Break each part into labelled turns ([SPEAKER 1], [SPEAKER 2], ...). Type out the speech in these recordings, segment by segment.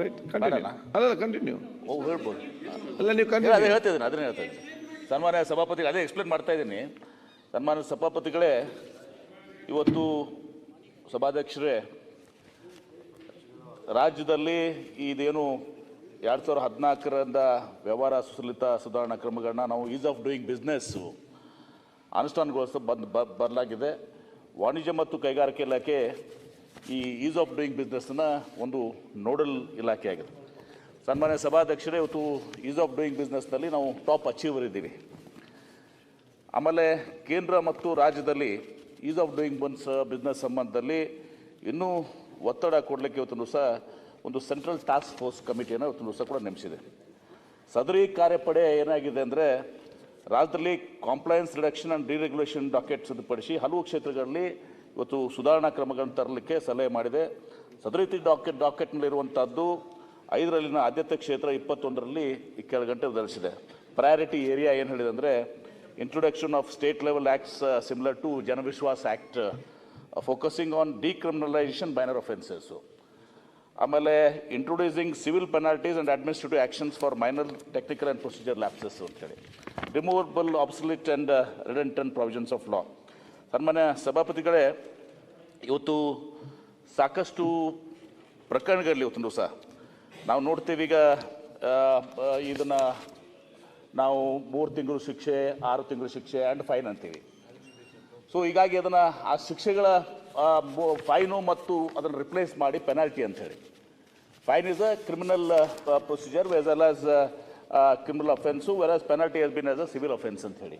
[SPEAKER 1] Right continue ಅಲ್ಲ continue
[SPEAKER 2] ಓ ಹೇಳ್ಬೋದು.
[SPEAKER 1] ಅಲ್ಲ ನೀವು
[SPEAKER 2] ಇಲ್ಲ, ಅದೇ
[SPEAKER 1] ಕಂಟಿನ್ಯೂ
[SPEAKER 2] ಹೇಳ್ತಾ ಇದ್ದೀನಿ ಅದನ್ನೇ ಹೇಳ್ತಾ ಇದ್ದೀನಿ ಸನ್ಮಾನ್ಯ ಸಭಾಪತಿ ಅದೇ ಎಕ್ಸ್ಪ್ಲೇನ್ ಮಾಡ್ತಾ ಇದ್ದೀನಿ. ಸನ್ಮಾನ್ಯ ಸಭಾಪತಿಗಳೇ ಇವತ್ತು ಸಭಾಧ್ಯಕ್ಷರೇ ರಾಜ್ಯದಲ್ಲಿ ಇದೇನು ಎರಡು ಸಾವಿರದ ಹದಿನಾಲ್ಕರಿಂದ ವ್ಯವಹಾರ ಸುಸಲಿತ ಸುಧಾರಣಾ ಕ್ರಮಗಳನ್ನ ನಾವು ಈಸ್ ಆಫ್ ಡೂಯಿಂಗ್ ಬಿಸ್ನೆಸ್ಸು ಅನುಷ್ಠಾನಗೊಳಿಸ ಬಂದು ಬರಲಾಗಿದೆ ವಾಣಿಜ್ಯ ಮತ್ತು ಕೈಗಾರಿಕೆ ಇಲಾಖೆ ಈ ಈಸ್ ಆಫ್ ಡೂಯಿಂಗ್ ಬಿಸ್ನೆಸ್ನ ಒಂದು ನೋಡಲ್ ಇಲಾಖೆ ಆಗಿದೆ. ಸನ್ಮಾನ್ಯ ಸಭಾಧ್ಯಕ್ಷರೇ, ಇವತ್ತು ಈಸ್ ಆಫ್ ಡೂಯಿಂಗ್ ಬಿಸ್ನೆಸ್ನಲ್ಲಿ ನಾವು ಟಾಪ್ ಅಚೀವರ್ ಇದ್ದೀವಿ. ಆಮೇಲೆ ಕೇಂದ್ರ ಮತ್ತು ರಾಜ್ಯದಲ್ಲಿ ease of doing buns business ಸಂಬಂಧದಲ್ಲಿ ಇನ್ನೂ ಒತ್ತಡ ಕೊಡಲಿಕ್ಕೆ ಇವತ್ತು ಸಹ ಒಂದು ಸೆಂಟ್ರಲ್ ಟಾಸ್ಕ್ ಫೋರ್ಸ್ ಕಮಿಟಿಯನ್ನು ಇವತ್ತು ದಿವಸ ಕೂಡ ನೇಮಿಸಿದೆ. ಸದರಿ ಕಾರ್ಯಪಡೆ ಏನಾಗಿದೆ ಅಂದರೆ ರಾಜ್ಯದಲ್ಲಿ compliance reduction and deregulation docket ಸಿದ್ಧಪಡಿಸಿ ಹಲವು ಕ್ಷೇತ್ರಗಳಲ್ಲಿ ಇವತ್ತು ಸುಧಾರಣಾ ಕ್ರಮಗಳನ್ನು ತರಲಿಕ್ಕೆ ಸಲಹೆ ಮಾಡಿದೆ. ಸದರೀತಿ ಡಾಕೆಟ್ ಡಾಕೆಟ್ನಲ್ಲಿರುವಂಥದ್ದು ಐದರಲ್ಲಿನ ಆದ್ಯತೆ ಕ್ಷೇತ್ರ ಇಪ್ಪತ್ತೊಂದರಲ್ಲಿ ಈ ಕೆಳಗಂಟೆ ಧರಿಸಿದೆ ಪ್ರಯಾರಿಟಿ ಏರಿಯಾ ಏನು ಹೇಳಿದೆ ಅಂದರೆ introduction of state level acts similar to Jan Vishwas act focusing on decriminalisation banner offences ಆಮೇಲೆ introducing civil penalties and administrative actions for minor technical and procedure lapses ಅಂತೇಳಿ. Removable obsolete and redundant provisions of law ಸನ್ಮಾನ್ಯ ಸಭಾಪತಿಗಳೇ, ಇವತ್ತು ಸಾಕಷ್ಟು ಪ್ರಕರಣಗಳಲ್ಲಿ ಇವತ್ತು ದಿವಸ. ನಾವು ನೋಡ್ತೀವಿ ಈಗ ಇದನ್ನು ನಾವು ಮೂರು ತಿಂಗಳು ಶಿಕ್ಷೆ, ಆರು ತಿಂಗಳು ಶಿಕ್ಷೆ ಆ್ಯಂಡ್ ಫೈನ್ ಅಂತೀವಿ. ಸೊ ಹೀಗಾಗಿ ಅದನ್ನು ಆ ಶಿಕ್ಷೆಗಳ ಫೈನು ಮತ್ತು ಅದನ್ನು ರಿಪ್ಲೇಸ್ ಮಾಡಿ ಪೆನಾಲ್ಟಿ ಹೇಳಿ fine is a criminal procedure was well as criminal offence well as penalty has been as a civil offence ಅಂತ ಹೇಳಿ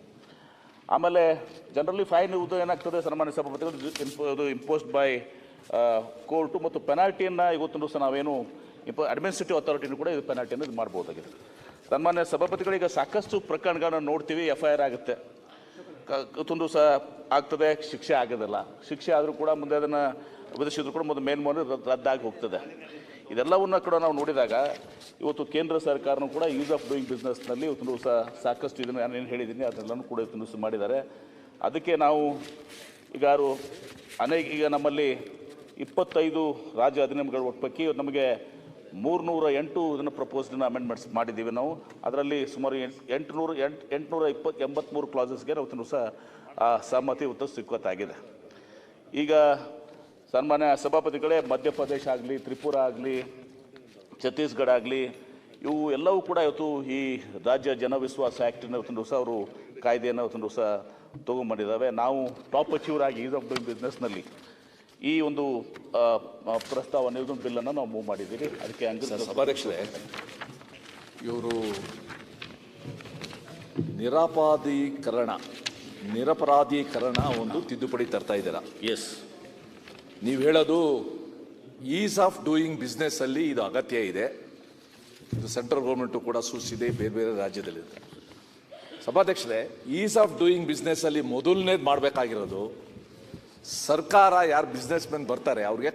[SPEAKER 2] ಆಮೇಲೆ ಜನರಲಿ ಫೈನ್ ಇದು ಏನಾಗ್ತದೆ ಸನ್ಮಾನ್ಯ ಸಭಾಪತಿಗಳು ಇಂಪೋ- ಇಂಪೋಸ್ಡ್ ಬೈ ಕೋರ್ಟು ಮತ್ತು ಪೆನಾಲ್ಟಿಯನ್ನು ಇವತ್ತು ಸಹ ನಾವೇನು ಇಂಪ ಅಡ್ಮಿನಿಸ್ಟ್ರೇಟಿವ್ ಅಥಾರಿಟಿನೂ ಕೂಡ ಇದು ಪೆನಾಲ್ಟಿಯನ್ನು ಇದು ಮಾಡ್ಬೋದಾಗಿದೆ. ಸನ್ಮಾನ್ಯ ಈಗ ಸಾಕಷ್ಟು ಪ್ರಕರಣಗಳನ್ನು ನೋಡ್ತೀವಿ ಎಫ್ ಐ ಆರ್ ಆಗುತ್ತೆ. ಇವತ್ತೊಂದು ಸಹ ಆಗ್ತದೆ, ಶಿಕ್ಷೆ ಆಗೋದಿಲ್ಲ. ಶಿಕ್ಷೆ ಆದರೂ ಕೂಡ ಮುಂದೆ ಅದನ್ನು ವಿಧಿಸಿದ್ರು ಕೂಡ ಮುಂದೆ ಮೇಲ್ಮನೆ ರದ್ದಾಗಿ ಹೋಗ್ತದೆ. ಇದೆಲ್ಲವನ್ನ ಕೂಡ ನಾವು ನೋಡಿದಾಗ ಇವತ್ತು ಕೇಂದ್ರ ಸರ್ಕಾರನೂ ಕೂಡ ಯೂಸ್ ಆಫ್ ಡೂಯಿಂಗ್ ಬಿಸ್ನೆಸ್ನಲ್ಲಿ ಇವತ್ತು ಸಹ ಸಾಕಷ್ಟು ಇದನ್ನು ನಾನು ಏನು ಹೇಳಿದ್ದೀನಿ ಅದನ್ನೆಲ್ಲನೂ ಕೂಡ ಇವತ್ತು ಮಾಡಿದ್ದಾರೆ. ಅದಕ್ಕೆ ನಾವು ಈಗ ಯಾರು ಅನೇಕ, ಈಗ ನಮ್ಮಲ್ಲಿ ಇಪ್ಪತ್ತೈದು ರಾಜ್ಯ ಅಧಿನಿಯಮಗಳ ಒಟ್ಟು ಪೈಕಿ ನಮಗೆ ಮೂರ್ನೂರ ಎಂಟು ಇದನ್ನು ಪ್ರಪೋಸ್ಡನ್ನು ಅಮೆಂಡ್ಮೆಂಟ್ಸ್ ಮಾಡಿದ್ದೀವಿ ನಾವು. ಅದರಲ್ಲಿ ಸುಮಾರು ಎಂಟು ಎಂಟುನೂರು, ಎಂಟು, ಎಂಟುನೂರ ಇಪ್ಪತ್ತು ಎಂಬತ್ತ್ಮೂರು ಕ್ಲಾಸಸ್ಗೆ ನಾವು ಸಹ ಸಹಮತಿ ಇವತ್ತು ಸಿಕ್ಕತ್ತಾಗಿದೆ ಈಗ ಸನ್ಮಾನ್ಯ ಸಭಾಪತಿಗಳೇ ಮಧ್ಯಪ್ರದೇಶ ಆಗಲಿ ತ್ರಿಪುರ ಆಗಲಿ ಛತ್ತೀಸ್ಗಢ ಆಗಲಿ ಇವು ಎಲ್ಲವೂ ಕೂಡ ಇವತ್ತು ಈ ರಾಜ್ಯ ಜನವಿಶ್ವಾಸ ಆ್ಯಕ್ಟಿನ ಇವತ್ತಿನ ದಿವಸ ಅವರು ಕಾಯ್ದೆಯನ್ನು ಇವತ್ತಿನ ದಿವಸ ತೊಗೊಂಬಂದಿದ್ದಾವೆ ನಾವು ಟಾಪ್ ಅಚೀವರ್ ಆಗಿ ಈಸ್ ಆಫ್ ಡೂಯಿಂಗ್ ಬಿಸ್ನೆಸ್ನಲ್ಲಿ ಈ ಒಂದು ಪ್ರಸ್ತಾವನೆ ಇದೊಂದು ಬಿಲ್ಲನ್ನು ನಾವು ಮೂವ್ ಮಾಡಿದ್ದೀವಿ. ಅದಕ್ಕೆ ಹಂಗೆ
[SPEAKER 3] ಸಭಾಧ್ಯಕ್ಷರೇ ಇವರು ನಿರಾಪಾದೀಕರಣ ನಿರಪರಾಧೀಕರಣ ಒಂದು ತಿದ್ದುಪಡಿ ತರ್ತಾ ಇದ್ದೀರಾ?
[SPEAKER 2] ಎಸ್
[SPEAKER 3] ನೀವು ಹೇಳೋದು ಈಸ್ ಆಫ್ ಡೂಯಿಂಗ್ ಬಿಸ್ನೆಸ್ ಅಲ್ಲಿ ಇದು ಅಗತ್ಯ ಇದೆ. ಇದು ಸೆಂಟ್ರಲ್ ಗೌರ್ಮೆಂಟು ಕೂಡ ಸೂಚಿಸಿದೆ, ಬೇರೆ ಬೇರೆ ರಾಜ್ಯದಲ್ಲಿದೆ. ಸಭಾಧ್ಯಕ್ಷರೇ ಈಸ್ ಆಫ್ ಡೂಯಿಂಗ್ ಬಿಸ್ನೆಸ್ ಅಲ್ಲಿ ಮೊದಲನೇದು ಮಾಡಬೇಕಾಗಿರೋದು ಸರ್ಕಾರ ಯಾರು ಬಿಸ್ನೆಸ್ ಮೆನ್ ಬರ್ತಾರೆ, ಅವ್ರಿಗೆ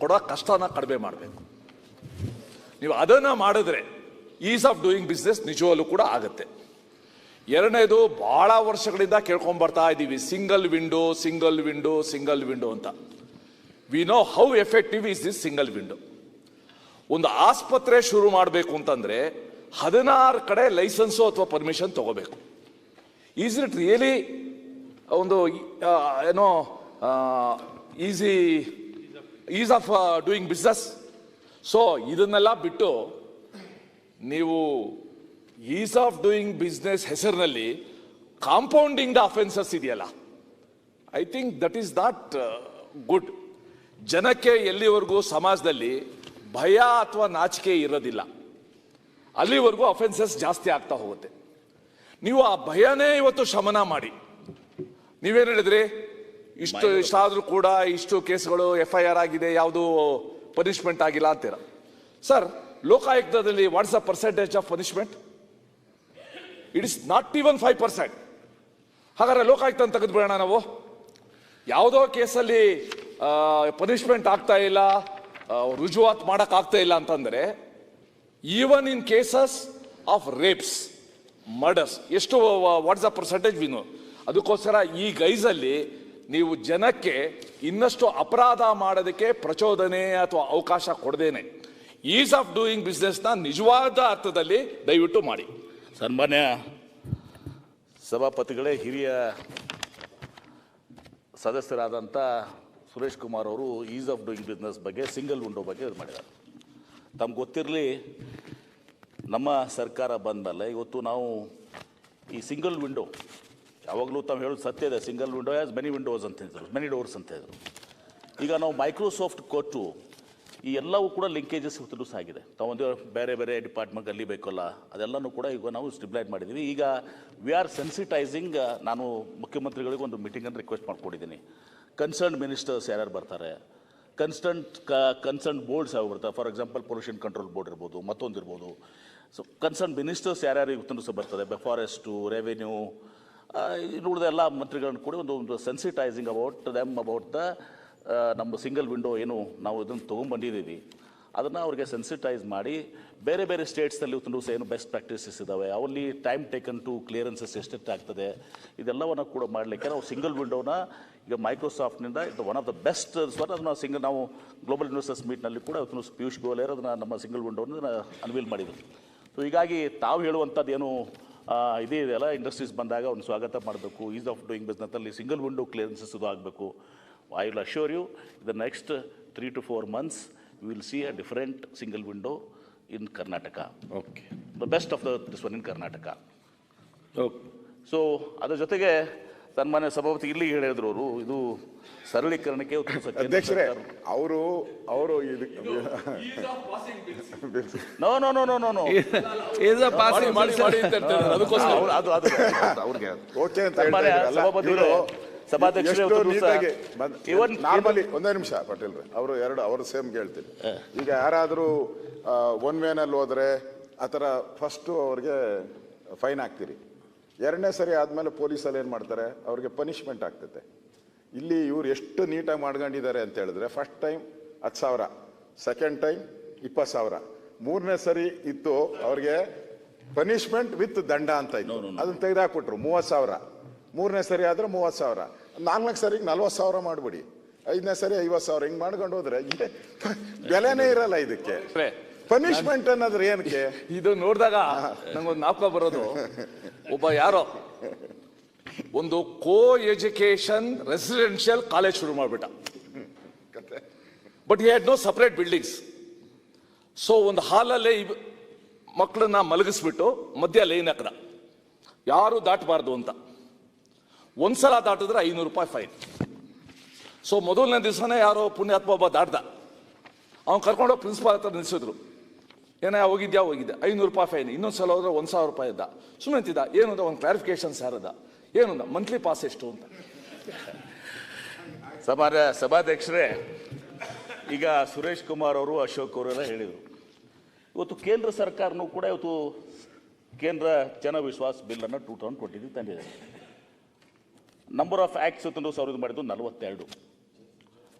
[SPEAKER 3] ಕೊಡೋ ಕಷ್ಟನ ಕಡಿಮೆ ಮಾಡಬೇಕು. ನೀವು ಅದನ್ನು ಮಾಡಿದ್ರೆ ಈಸ್ ಆಫ್ ಡೂಯಿಂಗ್ ಬಿಸ್ನೆಸ್ ನಿಜವಾಗ್ಲೂ ಕೂಡ ಆಗುತ್ತೆ. ಎರಡನೇದು, ಭಾಳ ವರ್ಷಗಳಿಂದ ಕೇಳ್ಕೊಂಬರ್ತಾ ಇದ್ದೀವಿ single window single window single window ಅಂತ. We know how effective is this single window ಒಂದು ಆಸ್ಪತ್ರೆ ಶುರು ಮಾಡಬೇಕು ಅಂತಂದರೆ ಹದಿನಾರು ಕಡೆ ಲೈಸೆನ್ಸು ಅಥವಾ ಪರ್ಮಿಷನ್ ತಗೋಬೇಕು. ಈಸ್ ಇಟ್ ರಿಯಲಿ ಒಂದು ಏನೋ easy ease of doing business so ಇದನ್ನೆಲ್ಲ ಬಿಟ್ಟು ನೀವು ಈಸ್ ಆಫ್ ಡೂಯಿಂಗ್ ಬಿಸ್ನೆಸ್ ಹೆಸರಿನಲ್ಲಿ ಕಾಂಪೌಂಡಿಂಗ್ ದ ಅಫೆನ್ಸಸ್ ಇದೆಯಲ್ಲ? I think that is not good ಜನಕ್ಕೆ ಎಲ್ಲಿವರೆಗೂ ಸಮಾಜದಲ್ಲಿ ಭಯ ಅಥವಾ ನಾಚಿಕೆ ಇರೋದಿಲ್ಲ. ಅಲ್ಲಿವರೆಗೂ ಅಫೆನ್ಸಸ್ ಜಾಸ್ತಿ ಆಗ್ತಾ ಹೋಗುತ್ತೆ. ನೀವು ಆ ಭಯನೇ ಇವತ್ತು ಶಮನ ಮಾಡಿ. ನೀವೇನು ಹೇಳಿದ್ರಿ? ಇಷ್ಟು ಇಷ್ಟಾದರೂ ಕೂಡ ಇಷ್ಟು ಕೇಸ್ಗಳು ಎಫ್ ಐ ಆರ್ ಆಗಿದೆ ಯಾವುದು ಪನಿಷ್ಮೆಂಟ್ ಆಗಿಲ್ಲ ಅಂತೀರ? Sir ಲೋಕಾಯುಕ್ತದಲ್ಲಿ what's a percentage of punishment it is not even five percent ಹಾಗಾದ್ರೆ ಲೋಕಾಯುಕ್ತ ತೆಗೆದುಬಿಡೋಣ ನಾವು? ಯಾವುದೋ ಕೇಸಲ್ಲಿ ಪನಿಷ್ಮೆಂಟ್ ಆಗ್ತಾ ಇಲ್ಲ ರುಜುವಾತ್ ಮಾಡೋಕ್ಕಾಗ್ತಾ ಇಲ್ಲ ಅಂತಂದರೆ even in cases of rapes murders ಎಷ್ಟು ವಾಟ್ಸ್ ಅ ಪರ್ಸೆಂಟೇಜ್ ವಿನು ಅದಕ್ಕೋಸ್ಕರ ಈ ಗೈಸಲ್ಲಿ ನೀವು ಜನಕ್ಕೆ ಇನ್ನಷ್ಟು ಅಪರಾಧ ಮಾಡೋದಕ್ಕೆ ಪ್ರಚೋದನೆ ಅಥವಾ ಅವಕಾಶ ಕೊಡದೇನೆ. ಈಸ್ ಆಫ್ ಡೂಯಿಂಗ್ ಬಿಸ್ನೆಸ್ನ ನಿಜವಾದ ಅರ್ಥದಲ್ಲಿ ದಯವಿಟ್ಟು ಮಾಡಿ.
[SPEAKER 2] ಸನ್ಮಾನ್ಯ ಸಭಾಪತಿಗಳೇ, ಹಿರಿಯ ಸದಸ್ಯರಾದಂಥ ಸುರೇಶ್ ಕುಮಾರ್ ಅವರು ಈಸ್ ಆಫ್ ಡೂಯಿಂಗ್ ಬಿಸ್ನೆಸ್ ಬಗ್ಗೆ, ಸಿಂಗಲ್ ವಿಂಡೋ ಬಗ್ಗೆ ಇದು ಮಾಡಿದ್ದಾರೆ. ತಮ್ಗೆ ಗೊತ್ತಿರಲಿ, ನಮ್ಮ ಸರ್ಕಾರ ಬಂದಮೇಲೆ ಇವತ್ತು ನಾವು ಈ ಸಿಂಗಲ್ ವಿಂಡೋ, ಯಾವಾಗಲೂ ತಾವು ಹೇಳೋದು ಸತ್ಯ ಇದೆ, single window as many windows ಅಂತ ಹೇಳಿದ್ರು ಮೆನಿ ಡೋರ್ಸ್ ಅಂತ ಹೇಳಿದ್ರು. ಈಗ ನಾವು ಮೈಕ್ರೋಸಾಫ್ಟ್ ಕೊಟ್ಟು ಈ ಎಲ್ಲವೂ ಕೂಡ ಲಿಂಕೇಜಸ್ ಇವತ್ತು ಆಗಿದೆ. ತಾವೊಂದು ಬೇರೆ ಬೇರೆ ಡಿಪಾರ್ಟ್ಮೆಂಟ್ ಅಲ್ಲಿ ಬೇಕಲ್ಲ, ಅದೆಲ್ಲನೂ ಕೂಡ ಈಗ ನಾವು ಸ್ಟಿಬ್ಲೈಟ್ ಮಾಡಿದ್ದೀವಿ ಈಗ ವಿ ಆರ್ ಸೆನ್ಸಿಟೈಸಿಂಗ್ ನಾನು ಮುಖ್ಯಮಂತ್ರಿಗಳಿಗೆ ಒಂದು ಮೀಟಿಂಗನ್ನು ರಿಕ್ವೆಸ್ಟ್ ಮಾಡ್ಕೊಂಡಿದ್ದೀನಿ. ಕನ್ಸರ್ನ್ ಮಿನಿಸ್ಟರ್ಸ್ ಯಾರ್ಯಾರು ಬರ್ತಾರೆ? ಕನ್ಸ್ಟಂಟ್ ಕನ್ಸರ್ನ್ ಬೋರ್ಡ್ಸ್ ಯಾವ ಬರ್ತಾರೆ? For example pollution control board ಇರ್ಬೋದು, ಮತ್ತೊಂದು ಇರ್ಬೋದು. ಸೊ ಕನ್ಸರ್ನ್ ಮಿನಿಸ್ಟರ್ಸ್ ಯಾರ್ಯಾರು ಇವತ್ತು ಸಹ ಬರ್ತದೆ ಫಾರೆಸ್ಟು ರೆವೆನ್ಯೂ ಉಳಿದ ಎಲ್ಲ ಮಂತ್ರಿಗಳನ್ನು ಕೂಡ ಒಂದು ಒಂದು sensitising about them about the ನಮ್ಮ ಸಿಂಗಲ್ ವಿಂಡೋ ಏನು ನಾವು ಇದನ್ನು ತೊಗೊಂಬಂದಿದ್ದೀವಿ ಅದನ್ನು ಅವ್ರಿಗೆ ಸೆನ್ಸಿಟೈಸ್ ಮಾಡಿ, ಬೇರೆ ಬೇರೆ ಸ್ಟೇಟ್ಸಲ್ಲಿ ಇವತ್ತು ಸಹ ಏನು ಬೆಸ್ಟ್ ಪ್ರಾಕ್ಟೀಸಸ್ ಇದ್ದಾವೆ ಅವಲ್ಲಿ ಟೈಮ್ ಟೇಕನ್ ಟು ಕ್ಲಿಯರೆನ್ಸಸ್ ಎಷ್ಟೆಷ್ಟು ಆಗ್ತದೆ ಇದೆಲ್ಲವನ್ನು ಕೂಡ ಮಾಡಲಿಕ್ಕೆ ನಾವು ಸಿಂಗಲ್ ವಿಂಡೋನ ಈಗ ಮೈಕ್ರೋಸಾಫ್ಟ್ನಿಂದ ಇದು ಒನ್ ಆಫ್ ದ ಬೆಸ್ಟ್ ಸ್ವರ್ ಅದನ್ನು ಸಿಂಗಲ್ ನಾವು ಗ್ಲೋಬಲ್ ಇನ್ವೆಸ್ಟರ್ಸ್ ಮೀಟ್ನಲ್ಲಿ ಕೂಡ ಪಿಯೂಷ್ ಗೋಯಲ್ ಅದನ್ನು ನಮ್ಮ ಸಿಂಗಲ್ ವಿಂಡೋನ ಅನ್ವೀಲ್ ಮಾಡಿದರು. ಸೊ ಹೀಗಾಗಿ ತಾವು ಹೇಳುವಂಥದ್ದು ಏನು ಇದೇ ಇದೆಯಲ್ಲ ಇಂಡಸ್ಟ್ರೀಸ್ ಬಂದಾಗ ಅವ್ನು ಸ್ವಾಗತ ಮಾಡಬೇಕು ಈಸ್ ಆಫ್ ಡೂಯಿಂಗ್ ಬಿಸ್ನೆಸ್ನಲ್ಲಿ ಸಿಂಗಲ್ ವಿಂಡೋ ಕ್ಲಿಯರೆನ್ಸಸ್ ಇದು ಆಗಬೇಕು I will assure you the next three to four months you will see a different single window in Karnataka
[SPEAKER 1] okay
[SPEAKER 2] the best of the this one in Karnataka
[SPEAKER 1] okay
[SPEAKER 2] so ಅದರ ಜೊತೆಗೆ ಸನ್ಮಾನ್ಯ ಸಭಾಪತಿ ಇಲ್ಲಿ ಹೇಳಿದ್ರು ಅವರು. ಇದು ಸರಳೀಕರಣಕ್ಕೆ
[SPEAKER 4] ಅಧ್ಯಕ್ಷರೇ ಅವರು ಅವರು
[SPEAKER 2] no no no no no no ಅವ್ರಿಗೆ
[SPEAKER 4] ಓಕೆ ಅಂತ
[SPEAKER 2] ಸಭಾಪತಿಗಳೇ,
[SPEAKER 4] ನಾರ್ಮಲಿ ಒಂದೇ ನಿಮಿಷ ಪಟೇಲ್ ಅವರು ಎರಡು ಅವರು ಸೇಮ್ ಕೇಳ್ತೀನಿ. ಈಗ ಯಾರಾದರೂ ಒನ್ ವೇನಲ್ಲಿ ಹೋದ್ರೆ ಆ ಥರ ಫಸ್ಟು ಅವ್ರಿಗೆ ಫೈನ್ ಹಾಕ್ತೀರಿ ಎರಡನೇ ಸರಿ ಆದಮೇಲೆ ಪೊಲೀಸಲ್ಲಿ ಏನು ಮಾಡ್ತಾರೆ? ಅವ್ರಿಗೆ ಪನಿಷ್ಮೆಂಟ್ ಆಗ್ತದೆ ಇಲ್ಲಿ ಇವ್ರು ಎಷ್ಟು ನೀಟಾಗಿ ಮಾಡ್ಕೊಂಡಿದ್ದಾರೆ ಅಂತ ಹೇಳಿದ್ರೆ ಫಸ್ಟ್ ಟೈಮ್ ಹತ್ತು ಸಾವಿರ ಸೆಕೆಂಡ್ ಟೈಮ್ ಇಪ್ಪತ್ತು ಸಾವಿರ. ಮೂರನೇ ಸರಿ ಇತ್ತು ಅವ್ರಿಗೆ ಪನಿಷ್ಮೆಂಟ್ ವಿತ್ ದಂಡ ಅಂತ ಇತ್ತು. ಅದನ್ನ ತೆಗೆದಾಕ್ಬಿಟ್ರು ಮೂವತ್ತು ಸಾವಿರ. ಮೂರನೇ ಸರಿ ಆದರೆ ಮೂವತ್ತು ಸಾವಿರ. ನಾಲ್ಕನೇ ಸರಿಗೆ ನಲ್ವತ್ತು ಸಾವಿರ ಮಾಡ್ಬಿಡಿ. ಐದನೇ ಸರಿ ಐವತ್ತು ಸಾವಿರ. ಹಿಂಗೆ ಮಾಡ್ಕೊಂಡು ಹೋದ್ರೆ ಬೆಲೆನೇ ಇರಲ್ಲ ಇದಕ್ಕೆ. ಪನಿಷ್ಮೆಂಟ್ ಅನ್ನೋದ್ರೆ ಏನಕ್ಕೆ?
[SPEAKER 3] ಇದು ನೋಡಿದಾಗ ನಂಗೊಂದು ನಾಪಕ ಬರೋದು. ಒಬ್ಬ ಯಾರೋ ಒಂದು ಕೋ ಎಜುಕೇಶನ್ ರೆಸಿಡೆನ್ಷಿಯಲ್ ಕಾಲೇಜ್ ಶುರು ಮಾಡಿಬಿಟ್ಟ. But he had no separate buildings so ಒಂದು ಹಾಲಲ್ಲೇ ಮಕ್ಕಳನ್ನ ಮಲಗಿಸ್ಬಿಟ್ಟು ಮಧ್ಯ ಲೈನ್ ಹಾಕದ ಯಾರು ದಾಟಬಾರ್ದು ಅಂತ. ಒಂದ್ಸಲ ದಾಟಿದ್ರೆ ಐನೂರು ರೂಪಾಯಿ ಫೈನ್ ಸೊ ಮೊದಲನೇ ದಿವಸನೇ ಯಾರೋ ಪುಣ್ಯಾತ್ಮ ಒಬ್ಬ ದಾಟ್ದ. ಅವ್ನು ಕರ್ಕೊಂಡೋಗಿ ಪ್ರಿನ್ಸಿಪಾಲ್ ಹತ್ರ ನಿಲ್ಸಿದ್ರು. ಏನ ಹೋಗಿದ್ಯಾ, ಹೋಗಿದ್ದೆ. ಐನೂರು ರೂಪಾಯಿ ಫೈನ್ ಇನ್ನೊಂದು ಸಲ ಹೋದ್ರೆ ಒಂದು ಸಾವಿರ ರೂಪಾಯಿ ಇದ್ದ ಸುಮ್ಮನೆ ಅಂತಿದ್ದ, ಏನು ಅಂತ ಒಂದು ಕ್ಲಾರಿಫಿಕೇಶನ್ ಸರ್ ಅದ. ಏನು ಅಂದ ಮಂತ್ಲಿ ಪಾಸ್ ಎಷ್ಟು ಅಂತ.
[SPEAKER 2] ಸಮಾರ ಸಭಾಧ್ಯಕ್ಷರೇ, ಈಗ ಸುರೇಶ್ ಕುಮಾರ್ ಅವರು ಅಶೋಕ್ ಅವರೆಲ್ಲ ಹೇಳಿದರು. ಇವತ್ತು ಕೇಂದ್ರ ಸರ್ಕಾರನೂ ಕೂಡ ಇವತ್ತು ಕೇಂದ್ರ ಜನ ವಿಶ್ವಾಸ ಬಿಲ್ಲನ್ನು ಟೂ ತೌಸಂಡ್ ಟ್ವೆಂಟಿ ತಂದಿದೆ. ನಂಬರ್ ಆಫ್ ಆ್ಯಕ್ಟ್ಸ್ ತಂದು ಸಾವಿರದ ಮಾಡಿದ್ದು ನಲವತ್ತೆರಡು.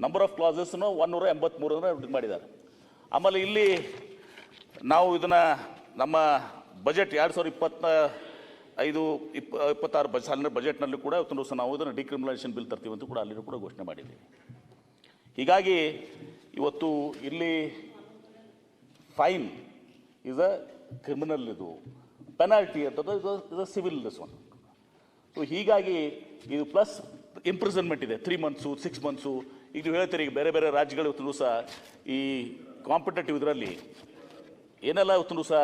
[SPEAKER 2] ನಂಬರ್ ಆಫ್ ಕ್ಲಾಸಸ್ನು ಒನ್ನೂರ ಎಂಬತ್ತ್ಮೂರನ್ನು ಮಾಡಿದ್ದಾರೆ. ಆಮೇಲೆ ಇಲ್ಲಿ ನಾವು ಇದನ್ನು ನಮ್ಮ ಬಜೆಟ್ ಎರಡು ಸಾವಿರದ ಇಪ್ಪತ್ತ ಐದು, ಇಪ್ಪ, ಇಪ್ಪತ್ತಾರು ಬಜ್, ಸಾಲಿನ ಬಜೆಟ್ನಲ್ಲಿ ಕೂಡ ಇವತ್ತು ದಿವಸ ನಾವು ಇದನ್ನು ಡಿಕ್ರಿಮಿನಲೈಸೇಷನ್ ಬಿಲ್ ತರ್ತೀವಿ ಅಂತ ಕೂಡ ಅಲ್ಲಿ ಕೂಡ ಘೋಷಣೆ ಮಾಡಿದ್ದೀವಿ. ಹೀಗಾಗಿ ಇವತ್ತು ಇಲ್ಲಿ ಫೈನ್ ಇಸ್ ಅ ಕ್ರಿಮಿನಲ್ ಇದು. ಪೆನಾಲ್ಟಿ ಅಂತದ್ದು is a civil this one so ಹೀಗಾಗಿ ಇದು ಪ್ಲಸ್ ಇಂಪ್ರಿಸನ್ಮೆಂಟ್ ಇದೆ. ತ್ರೀ ಮಂತ್ಸು ಸಿಕ್ಸ್ ಮಂತ್ಸು ಈಗ ನೀವು ಹೇಳ್ತೀರಿ, ಈಗ ಬೇರೆ ಬೇರೆ ರಾಜ್ಯಗಳು ಇವತ್ತು ಸಹ ಈ ಕಾಂಪಿಟೇಟಿವ್ ಇದರಲ್ಲಿ ಏನೆಲ್ಲ ಇವತ್ತು ಸಹ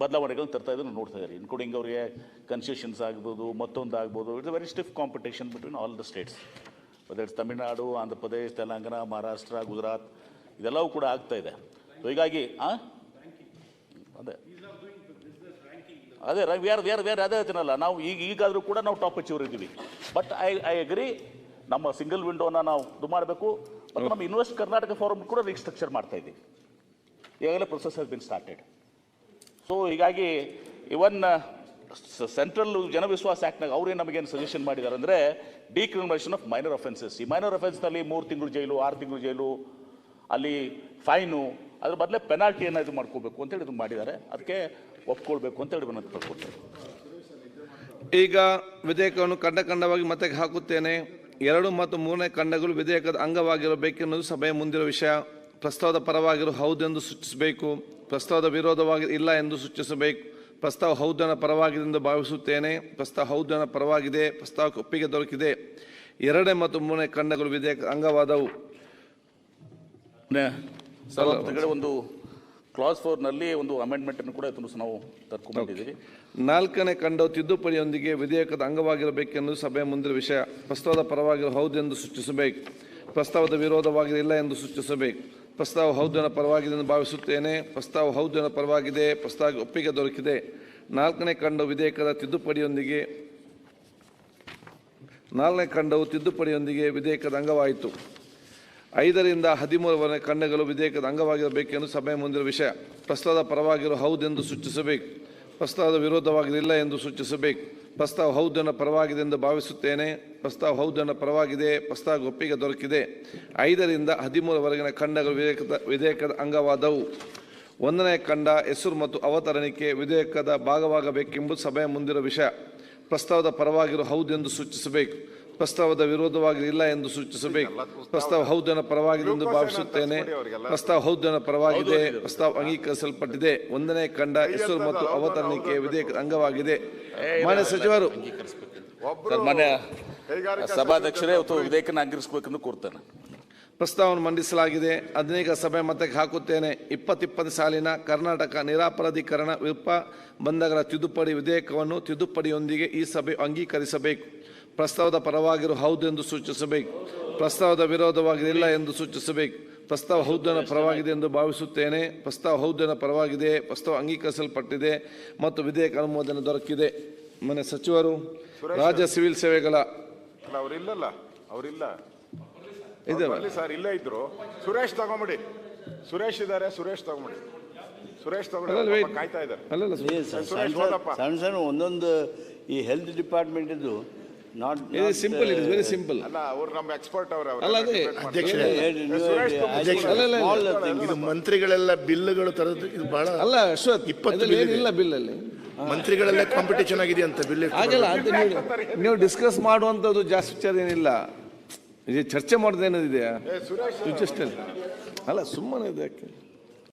[SPEAKER 2] ಬದಲಾವಣೆಗಳನ್ನು ತರ್ತಾ ಇದ್ದಾರೆ ನೋಡ್ತಾ ಇದ್ದಾರೆ ಇನ್ಕ್ಲೂಡಿಂಗ್ ಅವರಿಗೆ ಕನ್ಸೆಷನ್ಸ್ ಆಗ್ಬೋದು ಮತ್ತೊಂದು ಆಗ್ಬೋದು. It's very stiff competition between all the states others Tamil Nadu Andhra Pradesh Telangana Maharashtra Gujarat ಇದೆಲ್ಲವೂ ಕೂಡ ಆಗ್ತಾ ಇದೆ. ಸೊ ಹೀಗಾಗಿ ಆ? ಅದೇ. ಅದೇ ಯಾರು ಯಾರು ಆರ್ ಅದೇ ಹೇಳ್ತೀನಲ್ಲ ನಾವು ಈಗ ಈಗಾದರೂ ಕೂಡ ನಾವು ಟಾಪ್ ಅಚೀವರ್ ಇದ್ದೀವಿ. ಬಟ್ ಐ ಐ ಅಗ್ರಿ ನಮ್ಮ ಸಿಂಗಲ್ ವಿಂಡೋನ ನಾವು ಇದು ಮಾಡಬೇಕು. ಮತ್ತು ನಮ್ಮ ಇನ್ವೆಸ್ಟ್ ಕರ್ನಾಟಕ ಫಾರಮ್ ಕೂಡ ರೀಸ್ಟ್ರಕ್ಚರ್ ಮಾಡ್ತಾ ಇದ್ದೀವಿ. ಈಗಾಗಲೇ process has been started so ಹೀಗಾಗಿ ಇವನ್ ಸೆಂಟ್ರಲ್ ಜನವಿಶ್ವಾಸ ಆ್ಯಕ್ಟ್ನಾಗ ಅವ್ರೇನು ನಮಗೇನು ಸಜೆಷನ್ ಮಾಡಿದ್ದಾರೆ ಅಂದರೆ ಡಿಕ್ರಿಮಿನೇಷನ್ ಆಫ್ ಮೈನರ್ ಅಫೆನ್ಸಸ್ ಈ ಮೈನರ್ ಅಫೆನ್ಸ್ನಲ್ಲಿ ಮೂರು ತಿಂಗಳು ಜೈಲು, ಆರು ತಿಂಗಳು ಜೈಲು, ಅಲ್ಲಿ ಫೈನು ಅದ್ರ ಬದಲೇ ಪೆನಾಲ್ಟಿಯನ್ನು ಇದು ಮಾಡ್ಕೋಬೇಕು ಅಂತೇಳಿ ಇದು ಮಾಡಿದ್ದಾರೆ ಅದಕ್ಕೆ ಒಪ್ಕೊಳ್ಬೇಕು ಅಂತೇಳಿ ವಿನಂತಿ ಪಡ್ಕೊಳ್ತೇವೆ
[SPEAKER 1] ಈಗ ವಿಧೇಯಕವನ್ನು ಕಂಡ ಕಂಡವಾಗಿ ಮತ್ತೆ ಹಾಕುತ್ತೇನೆ. ಎರಡು ಮತ್ತು ಮೂರನೇ ಖಂಡಗಳು ವಿಧೇಯಕದ ಅಂಗವಾಗಿರಬೇಕೆನ್ನುವುದು ಸಭೆಯ ಮುಂದಿರುವ ವಿಷಯ. ಪ್ರಸ್ತಾವದ ಪರವಾಗಿರು ಹೌದೆಂದು ಸೂಚಿಸಬೇಕು. ಪ್ರಸ್ತಾವದ ವಿರೋಧವಾಗಿ ಇಲ್ಲ ಎಂದು ಸೂಚಿಸಬೇಕು. ಪ್ರಸ್ತಾವ ಹೌದನ ಪರವಾಗಿದೆ ಎಂದು ಭಾವಿಸುತ್ತೇನೆ. ಪ್ರಸ್ತಾವ ಹೌದನ ಪರವಾಗಿದೆ. ಪ್ರಸ್ತಾವಕ್ಕೆ ಒಪ್ಪಿಗೆ ದೊರಕಿದೆ. ಎರಡನೇ ಮತ್ತು ಮೂರನೇ ಖಂಡಗಳು ವಿಧೇಯಕ ಅಂಗವಾದವು.
[SPEAKER 2] ಒಂದು ಕ್ಲಾಸ್ ಫೋರ್ನಲ್ಲಿ ಒಂದು ಅಮೆಂಡ್ಮೆಂಟ್ ಅನ್ನು ಕೂಡ ನಾವು ತರ್ಕೊಂಡಿದ್ದೀವಿ
[SPEAKER 1] ನಾಲ್ಕನೇ ಖಂಡವು ತಿದ್ದುಪಡಿಯೊಂದಿಗೆ ವಿಧೇಯಕದ ಅಂಗವಾಗಿರಬೇಕೆಂದು ಸಭೆಯ ಮುಂದಿನ ವಿಷಯ. ಪ್ರಸ್ತಾವದ ಪರವಾಗಿರೋ ಹೌದೆಂದು ಸೂಚಿಸಬೇಕು. ಪ್ರಸ್ತಾವದ ವಿರೋಧವಾಗಿರಲಿಲ್ಲ ಎಂದು ಸೂಚಿಸಬೇಕು. ಪ್ರಸ್ತಾವ ಹೌದನ ಪರವಾಗಿದೆ ಎಂದು ಭಾವಿಸುತ್ತೇನೆ. ಪ್ರಸ್ತಾವ ಹೌದನ ಪರವಾಗಿದೆ ಪ್ರಸ್ತಾವ ಒಪ್ಪಿಗೆ ದೊರಕಿದೆ. ನಾಲ್ಕನೇ ಖಂಡ ವಿಧೇಯಕದ ತಿದ್ದುಪಡಿಯೊಂದಿಗೆ, ನಾಲ್ಕನೇ ಖಂಡವು ತಿದ್ದುಪಡಿಯೊಂದಿಗೆ ವಿಧೇಯಕದ ಅಂಗವಾಯಿತು. ಐದರಿಂದ ಹದಿಮೂರನೇ ಖಂಡಗಳು ವಿಧೇಯಕದ ಅಂಗವಾಗಿರಬೇಕೆಂದು ಸಭೆ ಮುಂದಿನ ವಿಷಯ. ಪ್ರಸ್ತಾವದ ಪರವಾಗಿರೋ ಹೌದೆಂದು ಸೂಚಿಸಬೇಕು. ಪ್ರಸ್ತಾವದ ವಿರೋಧವಾಗಿಲ್ಲ ಎಂದು ಸೂಚಿಸಬೇಕು. ಪ್ರಸ್ತಾವ ಹೌದನ ಪರವಾಗಿದೆ ಎಂದು ಭಾವಿಸುತ್ತೇನೆ. ಪ್ರಸ್ತಾವ ಹೌದನ ಪರವಾಗಿದೆ. ಪ್ರಸ್ತಾವ ಒಪ್ಪಿಗೆ ದೊರಕಿದೆ. ಐದರಿಂದ ಹದಿಮೂರವರೆಗಿನ ಖಂಡಗಳು ವಿಧೇಯಕದ ವಿಧೇಯಕದ ಅಂಗವಾದವು. ಒಂದನೇ ಖಂಡ, ಹೆಸರು ಮತ್ತು ಅವತರಣಿಕೆ ವಿಧೇಯಕದ ಭಾಗವಾಗಬೇಕೆಂಬುದು ಸಭೆಯ ಮುಂದಿರುವ ವಿಷಯ. ಪ್ರಸ್ತಾವದ ಪರವಾಗಿರೋ ಹೌದೆಂದು ಸೂಚಿಸಬೇಕು. ಪ್ರಸ್ತಾವದ ವಿರೋಧವಾಗಿ ಇಲ್ಲ ಎಂದು ಸೂಚಿಸಬೇಕು. ಪ್ರಸ್ತಾವ ಹೌದನ ಪರವಾಗಿದೆ ಎಂದು ಭಾವಿಸುತ್ತೇನೆ. ಪ್ರಸ್ತಾವ ಹೌದನ ಪರವಾಗಿದೆ. ಪ್ರಸ್ತಾವ ಅಂಗೀಕರಿಸಲ್ಪಟ್ಟಿದೆ. ಒಂದನೇ ಕಂಡ ಹೆಸರು ಮತ್ತು ಅವತರಣಿಕೆ ವಿಧೇಯಕ ಅಂಗವಾಗಿದೆ. ಮಾನ್ಯ ಸಚಿವರು
[SPEAKER 2] ಮಾನ್ಯ ಸಭಾಧ್ಯಕ್ಷರೇ ಇವತ್ತು ವಿಧೇಯಕನ ಅಂಗೀಕರಿಸಬೇಕೆಂದು ಕೋರ್ತೇನೆ.
[SPEAKER 1] ಪ್ರಸ್ತಾವವನ್ನು ಮಂಡಿಸಲಾಗಿದೆ. ಅದನ್ನೀಗ ಸಭೆ ಮತಕ್ಕೆ ಹಾಕುತ್ತೇನೆ. ಇಪ್ಪತ್ತಿಪ್ಪತ್ತು ಸಾಲಿನ ಕರ್ನಾಟಕ ನಿರಾಪರಾಧೀಕರಣ ವಿಪ ಬಂಧಗಳ ತಿದ್ದುಪಡಿ ವಿಧೇಯಕವನ್ನು ತಿದ್ದುಪಡಿಯೊಂದಿಗೆ ಈ ಸಭೆ ಅಂಗೀಕರಿಸಬೇಕು. ಪ್ರಸ್ತಾವದ ಪರವಾಗಿರು ಎಂದು ಸೂಚಿಸಬೇಕು. ಪ್ರಸ್ತಾವದ ವಿರೋಧವಾಗಿರಲಿಲ್ಲ ಎಂದು ಸೂಚಿಸಬೇಕು. ಪ್ರಸ್ತಾವ ಹೌದನ ಪರವಾಗಿದೆ ಎಂದು ಭಾವಿಸುತ್ತೇನೆ. ಪ್ರಸ್ತಾವ ಹೌದನ ಪರವಾಗಿದೆ. ಪ್ರಸ್ತಾವ ಅಂಗೀಕರಿಸಲ್ಪಟ್ಟಿದೆ ಮತ್ತು ವಿಧೇಯಕ ಅನುಮೋದನೆ ದೊರಕಿದೆ. ಮನೆ ಸಚಿವರು ರಾಜ್ಯ ಸಿವಿಲ್ ಸೇವೆಗಳ
[SPEAKER 4] ಅಲ್ಲ ಅವ್ರಿಲ್ಲಲ್ಲ. ಅವರಿಲ್ಲ.
[SPEAKER 1] ಇದೆ
[SPEAKER 4] ಸರ್ ಇಲ್ಲೇ ಇದ್ರು. ಸುರೇಶ್ ತಗೊಂಬಿಡಿ. ಸುರೇಶ್ ಇದ್ದಾರೆ ಸುರೇಶ್ ತಗೊಂಬಿಡಿ. ಸುರೇಶ್ ತಗೊಂಡು. ಕಾಯ್ತಾ ಇದ್ದಾರೆ.
[SPEAKER 5] ಸಣ್ಣ ಸಣ್ಣ ಸಣ್ಣ ಒಂದೊಂದು ಈ ಹೆಲ್ತ್ ಡಿಪಾರ್ಟ್ಮೆಂಟ್ ಇದು ನಾಟ್
[SPEAKER 1] ಇದು simple it is very simple
[SPEAKER 4] ಅಲ್ಲ ಅವ್ರು ನಮ್ಮ ಎಕ್ಸ್ಪರ್ಟ್ ಅವ್ರ
[SPEAKER 1] ಅಲ್ಲ, ಅದೇ.
[SPEAKER 6] ಅಧ್ಯಕ್ಷರೇ. ಇದು ಮಂತ್ರಿಗಳೆಲ್ಲ ಬಿಲ್ಗಳು ತರದು ಇದು ಬಹಳ
[SPEAKER 1] ಅಲ್ಲ ಅಶ್ವತ್
[SPEAKER 6] ಇಪ್ಪತ್ತು ಇದೆ.
[SPEAKER 1] ಏನಿಲ್ಲ ಬಿಲ್ ಅಲ್ಲಿ
[SPEAKER 6] ಮಂತ್ರಿಗಳೆಲ್ಲ ಕಾಂಪಿಟೇಷನ್ ಆಗಿದೆ ಅಂತ ಬಿಲ್
[SPEAKER 1] ಆಗಲ್ಲ ಅಂತ ನೀವು ನೀವು ಡಿಸ್ಕಸ್ ಮಾಡುವಂಥದ್ದು ಜಾಸ್ತಿ ವಿಚಾರ ಏನಿಲ್ಲ. ಇದು ಚರ್ಚೆ ಮಾಡೋದೇನಿದೆಯಾ
[SPEAKER 4] ಸುರೇಶ್
[SPEAKER 1] ಜಸ್ಟ್ ಅಲ್ಲ ಸುಮ್ಮನೆ ಇದಕ್ಕೆ